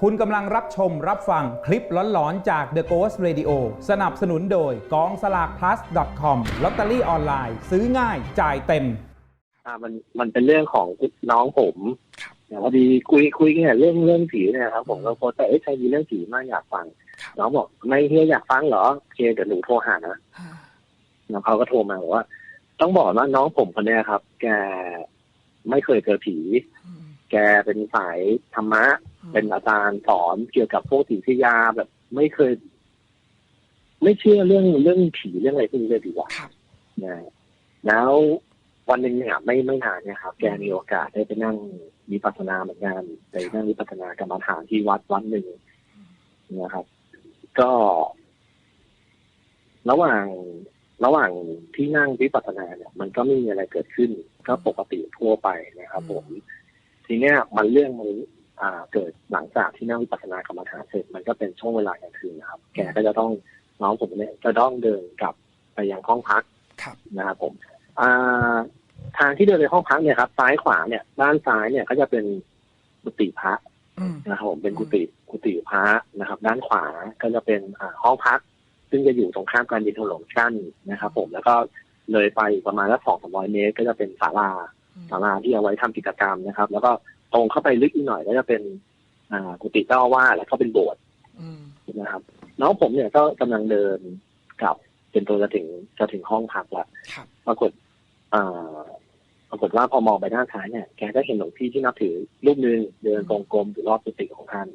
คุณกำลังรับชมรับฟังคลิปหลอนๆ จาก The Ghost Radio สนับสนุนโดยกองสลาก plus com ลอตเตอรี่ออนไลน์ซื้อง่ายจ่ายเต็ม อ่ามันมันเป็นเรื่องของน้องผมแต่พอดีคุยคุยกันเนี่ยเรื่องเรื่องผีเนี่ยครับผมก็โพสต์แต่เอ้ยใครมีเรื่องผีมากอยากฟัง น้องบอกไม่เฮียอยากฟังเหรอโอเคเดี๋ยวหนูโทรหานะแล้วเขาก็โทรมาบอกว่า ต้องบอกว่าน้องผมคนเนี้ยครับ แกไม่เคยเจอผี แกเป็นสายธรรมะ เป็นอาจารย์สอนเกี่ยวกับพวกผีพิยาแบบไม่เคย ไม่เชื่อเรื่องเรื่องผีเรื่องอะไรพวกนี้เลยดีกว่าครับนะแล้ววันหนึ่งเนี่ยไม่ไม่นานเนี่ยครับแกมีโอกาสได้ไปนั่งวิปัสสนาเหมือนกันไปนั่งวิปัสสนากรรมฐานที่วัดวัดหนึ่งนะครับ ก็ ระหว่างระหว่างที่นั่งวิปัสสนาเนี่ย มันก็ไม่มีอะไรเกิดขึ้น ก็ปกติทั่วไปนะครับผม ทีเนี้ยมันเรื่องมันอ่า เกิดหลังจากที่นั่งวิปัสสนากรรมฐานเสร็จมันก็เป็นช่วงเวลากลางคืนนะครับ แกก็จะต้องน้องผมเนี่ยจะต้องเดินกลับไปยังห้องพักครับนะครับผมอ่าทางที่เดินไปห้องพักเนี่ยครับ ซ้ายขวาเนี่ย ด้านซ้ายเนี่ยก็จะเป็นกุฏิพระอืมนะครับผมเป็นกุฏิกุฏิพระนะครับ ด้านขวาก็จะเป็นอ่าห้องพัก ซึ่งจะอยู่ตรงข้ามการยินถนนกั้นนะครับ ผมแล้วก็เลยไปอีกประมาณสักสองสามร้อยเมตร ก็จะเป็นศาลาศาลาที่เอาไว้ทำกิจกรรมนะครับ แล้วก็ ตรงเข้าไปลึกอีกหน่อยก็จะเป็น อ่ากุฏิเจ้าอาวาสแล้วก็เป็นโบสถ์อืมนะครับ น้องผมเนี่ยก็กำลังเดินกลับเป็นตัวจะถึงจะถึงห้องพักละครับปรากฏอ่าปรากฏว่าพอมองไปด้านซ้ายเนี่ยแกก็เห็นหลวงพี่ที่นับถือรูปหนึ่งเดินตรงกลมอยู่รอบกุฏิของท่าน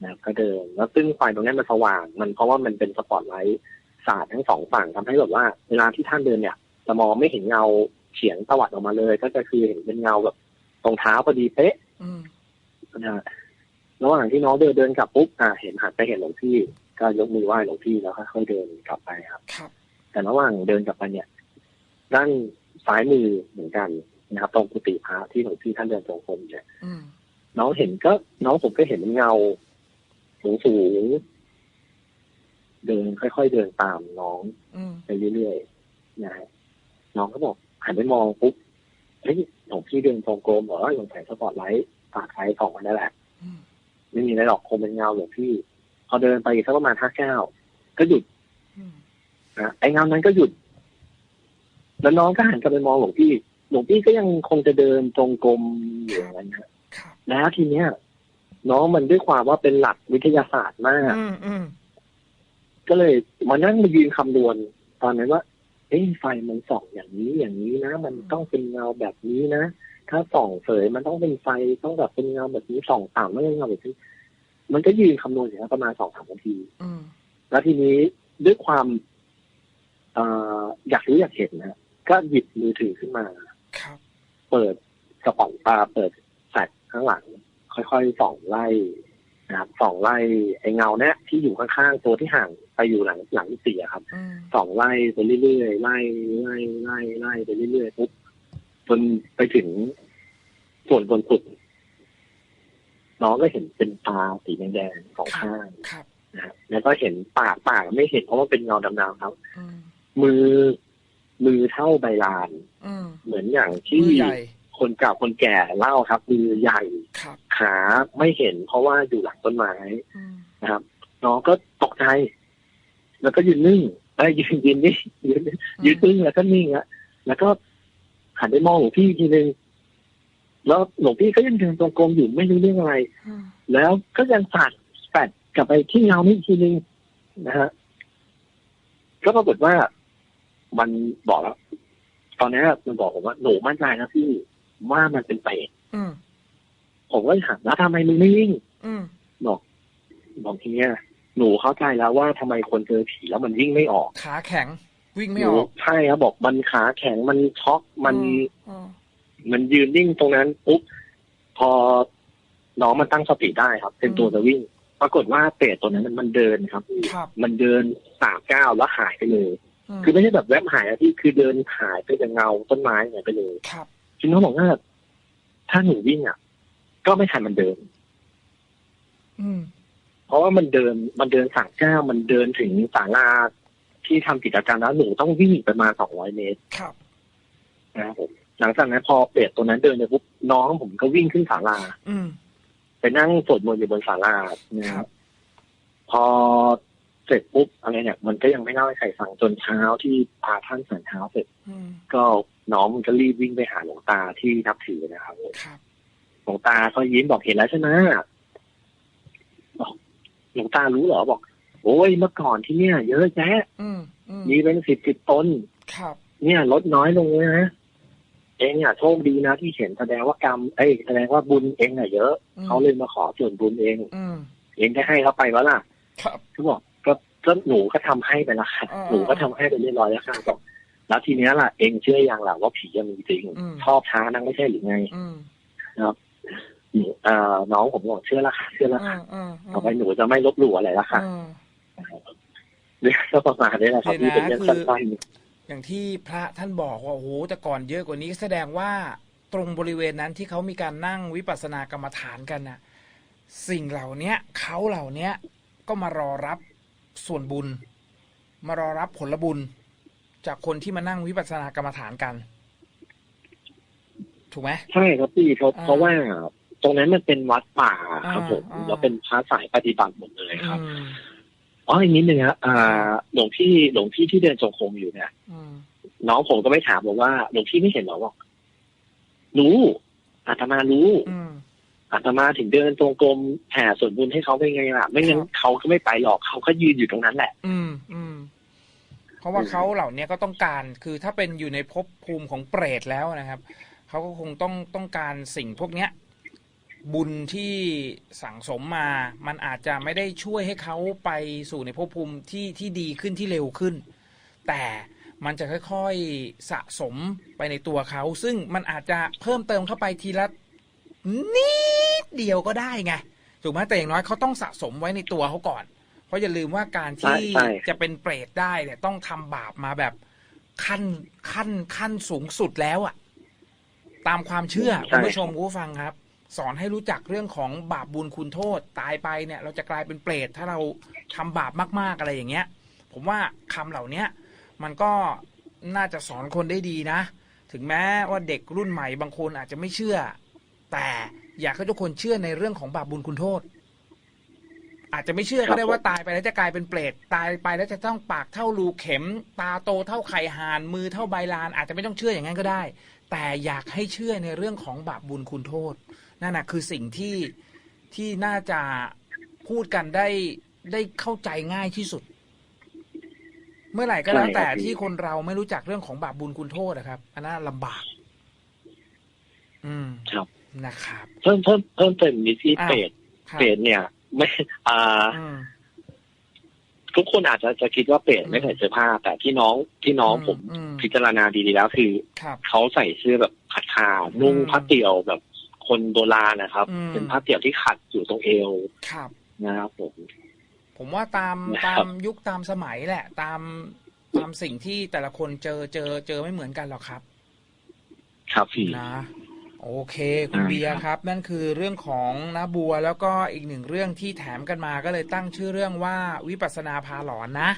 นะครับก็เดินแล้วซึ่งไฟตรงนั้นมันสว่าง มันเพราะว่ามันเป็นสปอตไลท์สาดทั้งสองฝั่งทำให้แบบว่า เวลาที่ท่านเดินเนี่ยจะมองไม่เห็นเงาเฉียงตวัดออกมาเลย ก็จะคือเห็นเป็นเงาแบบตรงเท้าพอดีเป๊ะอืม นะฮะระหว่างที่น้องเดินเดินกลับปุ๊บอ่าเห็นหันไปเห็นหลวงพี่ก็ยกมือไหว้หลวงพี่แล้วค่อยๆเดินกลับไปครับครับแต่ระหว่างเดินกลับไปเนี่ยด้านซ้ายมือเหมือนกันนะครับตรงกุฏิพระที่หลวงพี่ท่านเดินตรงกรมเนี่ยอืมน้องเห็นก็ น้องผมก็เห็นเงาสูงสูงๆเดินค่อยๆเดินตามน้องอืมไปเรื่อยๆนะฮะน้องก็บอกหันไปมองปุ๊บ เฮ้ยหลวงพี่เดินตรงกรมเหรอหลวงแสงสปอตไลท์ปากไฟส่องมันนั่นแหละอืมไม่มีอะไรหรอกคงเป็นเงาหลวงพี่พอเดินไปอีกสักประมาณห้าเก้าวก็หยุดอืมนะไอ้เงานั้นก็หยุด แล้วน้องก็หันกลับไปมองหลวงพี่ หลวงพี่ก็ยังคงจะเดินตรงกลมอยู่อย่างนั้นฮะครับแล้วทีเนี้ย น้องมันด้วยความว่าเป็นหลักวิทยาศาสตร์มากอืมอืมก็เลยมานั่งมายืนคำนวณตอนนั้นว่า เอ้ยไฟมันส่องอย่างนี้อย่างนี้นะ มันต้องเป็นเงาแบบนี้นะ ถ้าส่องเสยมันต้องเป็นไฟต้องแบบเป็นเงาแบบนี้ส่องต่ำไม่ใช่เงาแบบนี้มันก็ยืนคำนวณอย่างนั้นประมาณสองสามนาทีอืมแล้วทีนี้ด้วยความเอ่ออยากรู้อยากเห็นนะก็หยิบมือถือขึ้นมาครับเปิดกระป๋องปลาเปิดแฟลชข้างหลัง ค่อยๆส่องไล่ นะครับส่องไล่ไอ้เงาเนี้ยที่อยู่ข้างๆตัวที่ห่างไปอยู่หลังหลังที่สี่อะครับอืมส่องไล่ไปเรื่อยๆไล่ไล่ไล่ไล่ไปเรื่อยๆปุ๊บจนไปถึงส่วนบนสุด น้องก็เห็นเป็นตาสีแดงๆสองข้างครับนะฮะแล้วก็เห็นปากปากไม่เห็นเพราะว่าเป็นเงาดำๆครับอืมมือมือเท่าใบลานอืมเหมือนอย่างที่มือใหญ่คนเก่าคนแก่เล่าครับ มือใหญ่ครับ ขาไม่เห็นเพราะว่าอยู่หลังต้นไม้อืมนะครับ น้องก็ตกใจ แล้วก็ยืนนิ่งไอ้ยยืนยืนนิ่งยืนยืนนิ่งแล้วก็นิ่งอะแล้วก็หันไปมองหลวงพี่อีกทีนึงแล้วหลวงพี่ก็ยังเดินตรงกลมอยู่ไม่รู้เรื่องอะไรอืมแล้วก็ยังสาดแปดกลับไปที่เงานี้อีกทีนึงนะฮะก็ปรากฏว่ามันบอกแล้ว ตอนนี้มันบอกผมว่าหนูมั่นใจนะพี่ว่ามันเป็นเปรตอืม ผมก็ถามแล้วทำไมมึงไม่วิ่งอืมบอกบอกทีเนี้ยหนูเข้าใจแล้วว่าทำไมคนเจอผีแล้วมันวิ่งไม่ออกขาแข็ง วิ่งไม่หอนูอกใช่ครับบอกมันขาแข็งมันช็อกมันอืมมันยืนนิ่งตรงนั้นปุ๊บพอน้องมันตั้งสติได้ครับ เป็นตัวจะวิ่ง ปรากฏว่าเปรตตัวนั้นมันมันเดินครับครับ มันเดินสามก้าวแล้วหายไปเลยมคือไม่ใช่แบบแวบหายนะพี่คือเดินหายไปจากเงาต้นไม้หายไปเลยครับจริงเขาบอกว่าถ้าหนูวิ่งอะ ก็ไม่ทันมันเดินอืมเพราะว่ามันเดินมันเดินสามก้าวมันเดินถึงศาลาที่ทำกิจกรรมแล้วหนูต้องวิ่งอีกประมาณสองร้อยเมตรครับนะครับผมหลังจากนั้นพอเปรตตัวนั้นเดินไปปุ๊บน้องผมก็วิ่งขึ้นศาลาอืมไปนั่งสวดมนต์อยู่บนศาลานะคครัรับบพอเสร็จปุ๊บอะไรเนี่ย มันก็ยังไม่เล่าให้ใครฟังจนเช้าที่พาท่านสันเช้าเสร็จอืมก็น้องมันก็รีบวิ่งไปหาหลวงตาที่นับถือนะครับครับ หลวงตาก็ยิ้มบอกเห็นแล้วใช่ไหมบอกหลวงตารู้เหรอบอก โอ้ยเมื่อก่อนที่เนี่ย เยอะแยะอืมอืมมีเป็นสิบสิบต้นครับ เนี่ยลดน้อยลงเลยนะเองอะโชคดีนะที่เห็นแสดงว่ากรรมเอ้ยแสดงว่าบุญเองอะเยอะอืมเขาเลยมาขอส่วนบุญเองอืมเองได้ให้เขาไปวะล่ะ ครับเขาบอกก็ก็หนูก็ทำให้ไปและค่ะอ่าหนูก็ทำให้ไปเรียบร้อยแล้วค่ะบอกแล้วทีเนี้ยล่ะเองเชื่อยังล่ะว่าผียังมีจริงอืมชอบท้านั่งไม่ใช่หรือไงอืมห นูเอ่อน้องผมบอกเชื่อแล้วค่ะเชื่อแล้วอืค่ะมอืมต่อไปหนูจะไม่ลบหลู่อะไรแล้วค่ะอืมเรื่องก็ประมาณนี้แหละครับเดี๋ที่ยวนะเป็นเรื่องคือสั้นอย่างที่พระท่านบอกว่าโอ้โหแต่ก่อนเยอะกว่านี้แสดงว่าตรงบริเวณนั้นที่เขามีการนั่งวิปัสสนากรรมฐานกันน่ะ สิ่งเหล่าเนี้ยเขาเหล่าเนี้ยก็มารอรับส่วนบุญ มารอรับผลบุญ จากคนที่มานั่งวิปัสสนากรรมฐานกัน ถูกไหมๆใช่ครับพี่เพราะอ่าเพราะว่าต รงนั้นมันเป็นวัดป่าครับผมอ่าแล้วเป็นพระสายปฏิบัติหมดเลยครับอืมอ๋ออีกนิดนึงครับอ่าหลวงพี่หลวงพี่ที่เดินจงกรมอยู่เนี่ยอืมน้องผมก็ไม่ถามบอกว่าหลวงพี่ไม่เห็นเหรอบอกรู้อาตมารู้อืมอาตมาถึงเดินจงกรมแผ่ส่วนบุญให้เขาเป็นไงล่ะ ไม่งั้นครับเขาก็ไม่ไปหรอกเขาก็ยืนอยู่ตรงนั้นแหละ อืมอืมเพราะว่าเขาเหล่านี้ก็ต้องการคือถ้าเป็นอยู่ในภพภูมิของเปรตแล้วนะครับเขาก็คงต้องต้องการสิ่งพวกเนี้ย บุญที่สั่งสมมา มันอาจจะไม่ได้ช่วยให้เขาไปสู่ในภพภูมิที่ที่ดีขึ้นที่เร็วขึ้น แต่มันจะค่อยๆสะสมไปในตัวเขา ซึ่งมันอาจจะเพิ่มเติมเข้าไปทีละนิดเดียวก็ได้ไงถูกไหมแต่อย่างน้อยเขาต้องสะสมไว้ในตัวเขาก่อน เพราะอย่าลืมว่าการที่ใช่ใช่จะเป็นเปรตได้เนี่ยต้องทำบาปมาแบบขั้นขั้นขั้นสูงสุดแล้วอะตามความเชื่อคุณผู้ชมคุณผู้ฟังครับ สอนให้รู้จักเรื่องของบาปบุญคุณโทษ ตายไปเนี่ย เราจะกลายเป็นเปรตถ้าเราทำบาปมากๆอะไรอย่างเงี้ย ผมว่าคำเหล่าเนี้ยมันก็น่าจะสอนคนได้ดีนะ ถึงแม้ว่าเด็กรุ่นใหม่บางคนอาจจะไม่เชื่อ แต่อยากให้ทุกคนเชื่อในเรื่องของบาปบุญคุณโทษ อาจจะไม่เชื่อก็ได้ว่าตายไปแล้วจะกลายเป็นเปรตตายไปแล้วจะต้องปากเท่ารูเข็ม ตาโตเท่าไข่ห่านมือเท่าใบลาน อาจจะไม่ต้องเชื่ออย่างนั้นก็ได้ แต่อยากให้เชื่อในเรื่องของบาปบุญคุณโทษ นั่นนะคือสิ่งที่ที่น่าจะพูดกันได้ได้เข้าใจง่ายที่สุด เมื่อไหร่ก็แล้วใช่ครับแต่พี่ที่คนเราไม่รู้จักเรื่องของบาปบุญคุณโทษนะครับ อันนั้นลำบาก อืมครับนะครับ เพิ่มเพิ่มเพิ่มเติมนิดที่อ่าเปรตครับเปรตเนี่ย ไม่อ่าอืมทุกคนอาจจะจะคิดว่าเปรตไม่ใส่เสื้อผ้า แต่ที่น้องที่น้องผมอืมพิจารณาดีๆแล้วคือครับเขาใส่เสื้อแบบขัดขานุ่งอืมผ้าเตี่ยวแบบ คนโบราณนะครับ อืม เป็นผ้าเตี่ยวที่ขัดอยู่ตรงเอวครับ นะครับผม ผมว่าตามครัตาบมยุคตามสมัยแหละ ตามตามสิ่งที่แต่ละคนเจอเจอเจอไม่เหมือนกันหรอกครับ ครับพี่ นะโอเคคุณอ่า เบียร์ครับ นั่นคือเรื่องของนาบัวแล้วก็อีกหนึ่งเรื่องที่แถมกันมาก็เลยตั้งชื่อเรื่องว่าวิปัสสนาพาหลอนนะ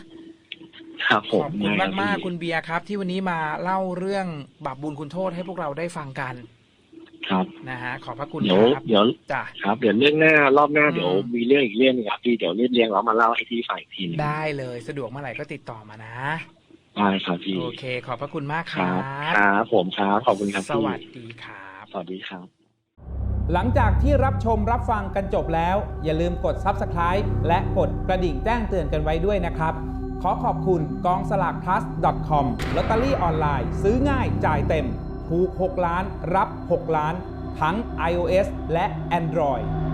ครับผขมอบคุณได้รับมากพี่ๆคุณเบียร์ครับ ที่วันนี้มาเล่าเรื่องบาปบุญคุณโทษให้พวกเราได้ฟังกัน ครับนะฮะขอบพระคุณเดี๋ยวครับเดี๋ยวจ้ะครับเดี๋ยวเรื่องหน้ารอบหน้าอืมเดี๋ยวมีเรื่องอีกเรื่องหนึงครับพี่เดี๋ยวเรียบเรียงแล้วมาเล่าให้พี่ฟังอีกทีหนึงได้เลยสะดวกเมื่อไหร่ก็ติดต่อมานะได้ครับพี่โอเค ขอบพระคุณมากคครัรับบครับผมครับขอบคุณครับสพี่วัสดีครับสวัสดีครับ หลังจากที่รับชมรับฟังกันจบแล้ว อย่าลืมกด Subscribe และกดกระดิ่งแจ้งเตือนกันไว้ด้วยนะครับ ขอขอบคุณกองสลาก plus com ลอตเตอรี่ออนไลน์ ซื้อง่ายจ่ายเต็ม ถูก 6 ล้าน รับ 6 ล้าน ทั้ง iOS และ Android